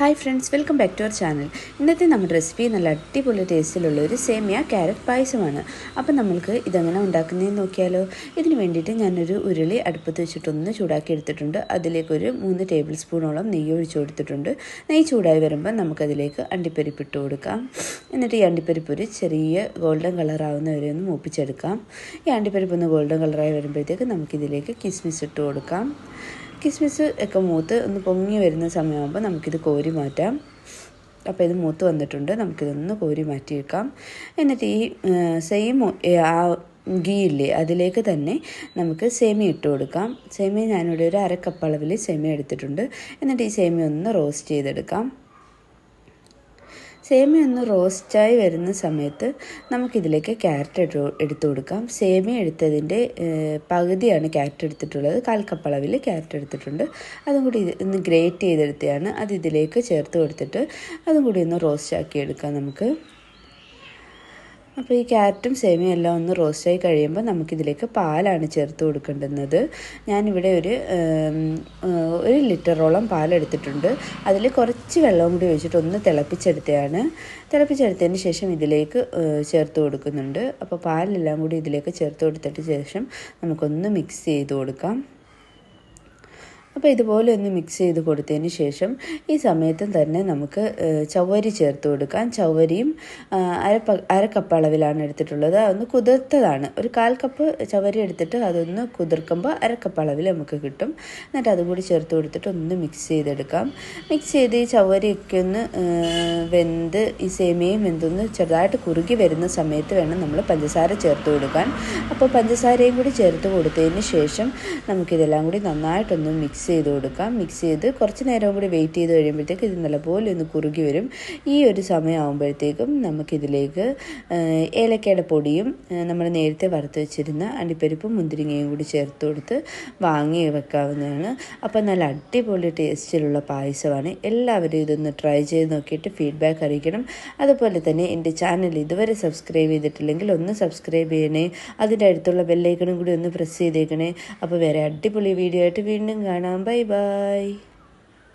Hi friends welcome back to our channel ഇന്നത്തെ നമ്മുടെ recipe നല്ല അടിപൊളി ടേസ്റ്റിലുള്ള ഒരു സേമിയ ക്യാരറ്റ് പായസമാണ്. അപ്പം നമ്മൾക്ക് ഇതെങ്ങനെ ഉണ്ടാക്കുന്നതെന്ന് നോക്കിയാലോ. ഇതിന് വേണ്ടിയിട്ട് ഞാനൊരു ഉരുളി അടുപ്പത്ത് വെച്ചിട്ടൊന്ന് ചൂടാക്കി എടുത്തിട്ടുണ്ട്. അതിലേക്കൊരു മൂന്ന് ടേബിൾ സ്പൂണോളം നെയ്യ് ഒഴിച്ചു കൊടുത്തിട്ടുണ്ട്. നെയ്യ് ചൂടായി വരുമ്പോൾ നമുക്കതിലേക്ക് അണ്ടിപ്പരിപ്പ് ഇട്ട് കൊടുക്കാം. എന്നിട്ട് ഈ അണ്ടിപ്പരിപ്പ് ഒരു ചെറിയ ഗോൾഡൻ കളറാവുന്ന വരെ ഒന്ന് മൂപ്പിച്ചെടുക്കാം. ഈ അണ്ടിപ്പരിപ്പ് ഒന്ന് ഗോൾഡൻ കളറായി വരുമ്പോഴത്തേക്ക് നമുക്കിതിലേക്ക് കിസ്മിസ് ഇട്ട് കൊടുക്കാം. കിസ്മിസ് ഒക്കെ മൂത്ത് ഒന്ന് പൊങ്ങി വരുന്ന സമയമാകുമ്പോൾ നമുക്കിത് കോരി മാറ്റാം. അപ്പോൾ ഇത് മൂത്ത് വന്നിട്ടുണ്ട്. നമുക്കിതൊന്ന് കോരി മാറ്റി വെക്കാം എന്നിട്ട് ഈ സെയിം ആ ഗീ ഇല്ലേ അതിലേക്ക് തന്നെ നമുക്ക് സേമിയ ഇട്ട് കൊടുക്കാം. സേമിയ ഞാനിവിടെ ഒരു അര കപ്പ് അളവിൽ സേമിയ എടുത്തിട്ടുണ്ട്. എന്നിട്ട് ഈ സേമിയ ഒന്ന് റോസ്റ്റ് ചെയ്തെടുക്കാം. സേമിയ ഒന്ന് റോസ്റ്റായി വരുന്ന സമയത്ത് നമുക്കിതിലേക്ക് ക്യാരറ്റ് എടുത്തു കൊടുക്കാം. സേമിയ എടുത്തതിന്റെ പകുതിയാണ് ക്യാരറ്റ് എടുത്തിട്ടുള്ളത്. കാൽ കപ്പ് അളവിൽ ക്യാരറ്റ് എടുത്തിട്ടുണ്ട്. അതും കൂടി ഒന്ന് ഗ്രേറ്റ് ചെയ്തെടുത്തതാണ് അത് ഇതിലേക്ക് ചേർത്ത് കൊടുത്തിട്ട് അതും കൂടി ഒന്ന് റോസ്റ്റ് ആക്കി എടുക്കാം നമുക്ക്. അപ്പോൾ ഈ ക്യാരറ്റും സേമിയും എല്ലാം ഒന്ന് റോസ്റ്റായി കഴിയുമ്പോൾ നമുക്കിതിലേക്ക് പാലാണ് ചേർത്ത് കൊടുക്കേണ്ടുന്നത്. ഞാനിവിടെ ഒരു ഒരു ലിറ്ററോളം പാലെടുത്തിട്ടുണ്ട്. അതിൽ കുറച്ച് വെള്ളവും കൂടി ഒഴിച്ചിട്ട് ഒന്ന് തിളപ്പിച്ചെടുത്തതാണ് തിളപ്പിച്ചെടുത്തതിന് ശേഷം ഇതിലേക്ക് ചേർത്ത് കൊടുക്കുന്നുണ്ട്. അപ്പോൾ പാലെല്ലാം കൂടി ഇതിലേക്ക് ചേർത്ത് കൊടുത്തിട്ട് ശേഷം നമുക്കൊന്ന് മിക്സ് ചെയ്ത് കൊടുക്കാം. അപ്പോൾ ഇതുപോലെ ഒന്ന് മിക്സ് ചെയ്ത് കൊടുത്തതിന് ശേഷം ഈ സമയത്തും തന്നെ നമുക്ക് ചവ്വരി ചേർത്ത് കൊടുക്കാം. ചവ്വരിയും അര അരക്കപ്പ് കപ്പ് അളവിലാണ് എടുത്തിട്ടുള്ളത്. അതൊന്ന് കുതിർത്തതാണ്. ഒരു കാൽ കപ്പ് ചവരി എടുത്തിട്ട് അതൊന്ന് കുതിർക്കുമ്പോൾ അര കപ്പ് അളവിൽ നമുക്ക് കിട്ടും. എന്നിട്ട് അതും കൂടി ചേർത്ത് കൊടുത്തിട്ട് ഒന്ന് മിക്സ് ചെയ്തെടുക്കാം. മിക്സ് ചെയ്ത് ഈ ചവരിയൊക്കെ ഒന്ന് വെന്ത് ഈ സേമിയയും വെന്തൊന്ന് ചെറുതായിട്ട് കുറുകി വരുന്ന സമയത്ത് വേണം നമ്മൾ പഞ്ചസാര ചേർത്ത് കൊടുക്കാൻ. അപ്പോൾ പഞ്ചസാരയും കൂടി ചേർത്ത് കൊടുത്തതിന് ശേഷം നമുക്കിതെല്ലാം കൂടി നന്നായിട്ടൊന്ന് മിക്സ് ചെയ്ത് കൊടുക്കാം. മിക്സ് ചെയ്ത് കുറച്ച് നേരം കൂടി വെയിറ്റ് ചെയ്ത് കഴിയുമ്പോഴത്തേക്ക് ഇത് നല്ലപോലെ ഒന്ന് കുറുകി വരും. ഈ ഒരു സമയമാകുമ്പോഴത്തേക്കും നമുക്കിതിലേക്ക് ഏലക്കയുടെ പൊടിയും നമ്മൾ നേരത്തെ വറുത്ത് വെച്ചിരുന്ന അണ്ടിപ്പരിപ്പും മുന്തിരിങ്ങയും കൂടി ചേർത്ത് കൊടുത്ത് വാങ്ങി വെക്കാവുന്നതാണ്. അപ്പോൾ നല്ല അടിപൊളി ടേസ്റ്റിലുള്ള പായസമാണ്. എല്ലാവരും ഇതൊന്ന് ട്രൈ ചെയ്ത് നോക്കിയിട്ട് ഫീഡ്ബാക്ക് അറിയിക്കണം. അതുപോലെ തന്നെ എന്റെ ചാനൽ ഇതുവരെ സബ്സ്ക്രൈബ് ചെയ്തിട്ടില്ലെങ്കിൽ ഒന്ന് സബ്സ്ക്രൈബ് ചെയ്യണേ. അതിന്റെ അടുത്തുള്ള ബെല്ലൈക്കണും കൂടി ഒന്ന് പ്രസ് ചെയ്തേക്കണേ. അപ്പോൾ വേറെ അടിപൊളി വീഡിയോ ആയിട്ട് വീണ്ടും കാണാം. bye bye.